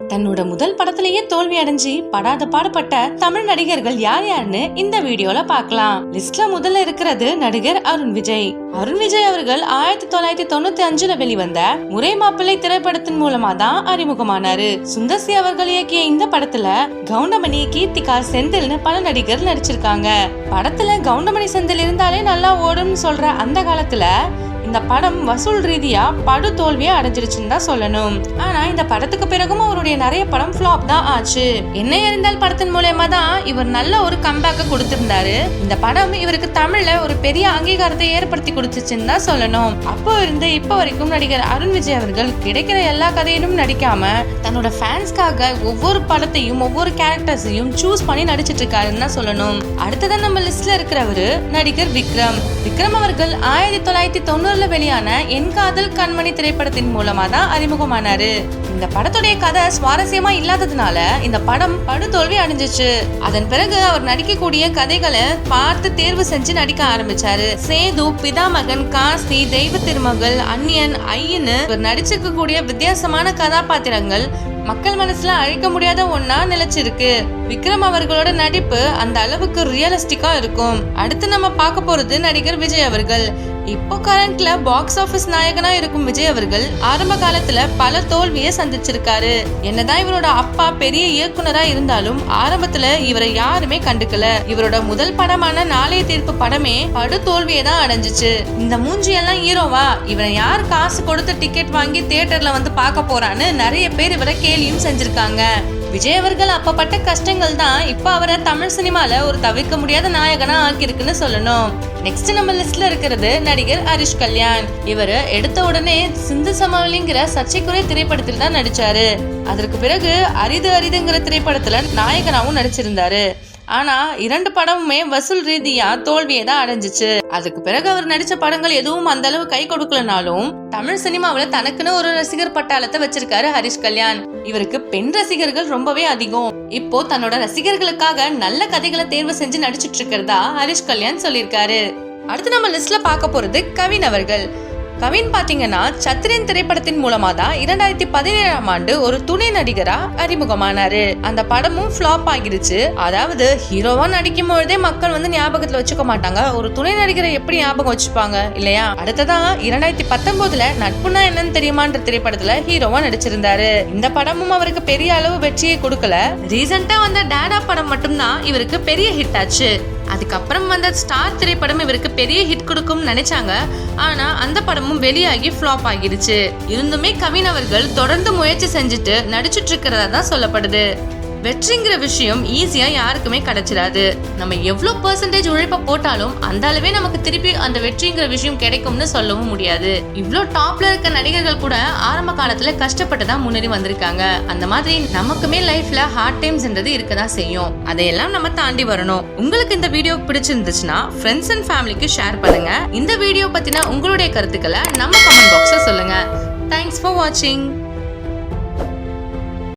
தன்னோட முதல் படத்திலேயே தோல்வி அடைஞ்சு படாத பாடுபட்ட தமிழ் நடிகர்கள் யார் யாருன்னு இந்த வீடியோல பார்க்கலாம். லிஸ்ட்ல முதல்ல இருக்கிறது நடிகர் அருண் விஜய். அருண் விஜய் அவர்கள் ஆயிரத்தி தொள்ளாயிரத்தி தொண்ணூத்தி அஞ்சுல வெளிவந்த முறை மாப்பிள்ளை திரைப்படத்தின் மூலமா தான் அறிமுகமானாரு. சுந்தர்சி அவர்கள் இயக்கிய இந்த படத்துல கவுண்டமணி கீர்த்திகா செந்தில்னு பல நடிகர் நடிச்சிருக்காங்க. படத்துல கவுண்டமணி செந்தில் இருந்தாலே நல்லா ஓடும்னு சொல்ற அந்த காலத்துல இந்த படம் வசூல் ரீதியா படு தோல்வியை அடைஞ்சிருச்சுன்னு தான் சொல்லணும். ஆனா இந்த படத்துக்கு பிறகும் அவருடைய நிறைய படம் ஃபிளாப் தான் ஆச்சு. என்ன இருந்தால் படத்தின் மூலயமா தான் இவர் நல்ல ஒரு கம்பேக்க கொடுத்திருந்தாரு. இந்த படம் இவருக்கு தமிழ்ல ஒரு பெரிய அங்கீகாரத்தை ஏற்படுத்தி கொடுத்துச்சுன்னு தான் சொல்லணும். அப்போ இருந்து இப்போ வரைக்கும் நடிகர் அருண் விஜய் அவர்கள் கிடைக்கிற எல்லா கதையிலும் நடிக்காம தன்னோட ஃபேன்ஸ்க்காக ஒவ்வொரு படத்தையும் ஒவ்வொரு கேரக்டர்ஸையும் சூஸ் பண்ணி நடிச்சிட்டு இருக்காருன்னு தான் சொல்லணும். அடுத்ததான் நம்ம லிஸ்ட்ல இருக்கிறவரு நடிகர் விக்ரம். விக்ரம் அவர்கள் ஆயிரத்தி தொள்ளாயிரத்தி தொண்ணூறுல வெளியான என் காதல் கண்மணி திரைப்படத்தின் மூலமா தான் அறிமுகமானாரு. இந்த படத்துடைய கதை சுவாரஸ்யமா இல்லாததுனால இந்த படம் படுதோல்வி அடைஞ்சிச்சு. அதன் பிறகு அவர் நடிக்கக்கூடிய கதைகளை பார்த்து தேர்வு செஞ்சு நடிக்க ஆரம்பிச்சாரு. சேது பிதாமகன் காசி தெய்வ திருமகள் அந்நியன் ஐயன்னு இவர் நடிச்சிருக்கக்கூடிய வித்தியாசமான கதாபாத்திரங்கள் மக்கள் மனசுல அழிக்க முடியாத ஒன்னா நிலைச்சிருக்கு. விக்ரம் அவர்களோட நடிப்பு அந்த அளவுக்கு ரியலிஸ்டிக்கா இருக்கும். அடுத்து நம்ம பார்க்க போறது நடிகர் விஜய் அவர்கள். இப்போ கரண்ட்ல பாக்ஸ் ஆபீஸ் நாயகனா இருக்கும் விஜய் அவர்கள் ஆரம்ப காலத்துல பல தோல்வியை சந்திச்சிருக்காரு. என்னதான் இவரோட அப்பா பெரிய இயக்குனரா இருந்தாலும் ஆரம்பத்துல இவரை யாருமே கண்டுக்கல. இவரோட முதல் படமான நாளைய தீர்ப்பு படமே படு தோல்வியை தான் அடைஞ்சிச்சு. இந்த மூஞ்சி எல்லாம் ஹீரோவா? இவரை யார் காசு கொடுத்து டிக்கெட் வாங்கி தியேட்டர்ல வந்து பார்க்க போறான்னு நிறைய பேர் இவரை கேலியும் செஞ்சிருக்காங்க. விஜய் அவர்கள் அப்பப்பட்ட கஷ்டங்கள் தான் இப்ப அவரை தமிழ் சினிமால ஒரு தவிர்க்க முடியாத நாயகனா ஆக்கியிருக்குன்னு சொல்லணும். நெக்ஸ்ட் நம்ம லிஸ்ட்ல இருக்கிறது நடிகர் ஹரிஷ் கல்யாண். இவர் எடுத்த உடனே சிந்து சமாளிங்கிற சர்ச்சைக்குரிய திரைப்படத்தில் தான் நடிச்சாரு. அதற்கு பிறகு அரிது அரிதுங்கிற திரைப்படத்துல நாயகனாவும் நடிச்சிருந்தாரு. ஆனா இரண்டு படமுமே வசூல் ரீதியா தோல்வியை தான் அடைஞ்சிச்சு. அதுக்கு பிறகு அவர் நடிச்ச படங்கள் எதுவும் அந்த அளவு கை கொடுக்கலனாலும் தமிழ் சினிமாவில் தனக்குன்னு ஒரு ரசிகர் பட்டாளத்தை வச்சிருக்காரு ஹரிஷ் கல்யாண். இவருக்கு பெண் ரசிகர்கள் ரொம்பவே அதிகம். இப்போ தன்னோட ரசிகர்களுக்காக நல்ல கதைகளை தேர்வு செஞ்சு நடிச்சிட்டு இருக்கிறதா ஹரிஷ் கல்யாண் சொல்லியிருக்காரு. அடுத்து நம்ம லிஸ்ட்ல பார்க்க போறது கவின் அவர்கள். கவின் பாத்தீங்கன்னா சத்திரன் திரைப்படத்தின் மூலமா தான் இரண்டாயிரத்தி பதினேழாம் ஆண்டு ஒரு துணை நடிகரா அறிமுகமானாரு. அந்த படமும் ஃபிளாப் ஆகிருச்சு. அதாவது ஹீரோவா நடிக்கும் பொழுதே மக்கள் வந்து ஞாபகத்துல வச்சுக்க மாட்டாங்க. ஒரு துணை நடிகரை எப்படி ஞாபகம் வச்சுப்பாங்க இல்லையா? அடுத்ததா இரண்டாயிரத்தி பத்தொன்பதுல நட்புனா என்னன்னு தெரியுமான்ற திரைப்படத்துல ஹீரோவா நடிச்சிருந்தாரு. இந்த படமும் அவருக்கு பெரிய அளவு வெற்றியை கொடுக்கல. ரீசெண்டா வந்த டேடா படம் மட்டும்தான் இவருக்கு பெரிய ஹிட் ஆச்சு. அதுக்கப்புறம் வந்த ஸ்டார் திரைப்படம் இவருக்கு பெரிய ஹிட் கொடுக்கும் நினைச்சாங்க. ஆனா அந்த படமும் வெளியாகி ஃப்ளாப் ஆகிருச்சு இருந்துமே கவின் அவர்கள் தொடர்ந்து முயற்சி செஞ்சுட்டு நடிச்சிட்டு இருக்கிறதா தான் சொல்லப்படுது. வெற்றிங்கிற விஷயம் ஈஸியா யாருக்குமே கிடைச்சிடாது நம்ம எவ்வளவு பெர்சன்டேஜ் உழைப்ப போட்டாலும் அந்த அளவே நமக்கு திருப்பி அந்த வெற்றிங்கிற விஷயம் கிடைக்கும்னு சொல்லவும் முடியாது. இவ்வளோ டாப்ல இருக்க நடிகர்கள் கூட ஆரம்ப காலத்துல கஷ்டப்பட்டு தான் முன்னேறி வந்திருக்காங்க. அந்த மாதிரி நமக்குமே லைஃப்ல ஹார்ட் டைம்ஸ்ன்றது இருக்கதான் செய்யும். அதையெல்லாம் நம்ம தாண்டி வரணும். உங்களுக்கு இந்த வீடியோ பிடிச்சிருந்துச்சுன்னா ஃப்ரெண்ட்ஸ் அண்ட் ஃபேமிலிக்கு ஷேர் பண்ணுங்க. இந்த வீடியோ பத்தின உங்களுடைய கருத்துக்களை நம்ம கமெண்ட் பாக்ஸ்ல சொல்லுங்க. தேங்க்ஸ் ஃபார் வாட்சிங்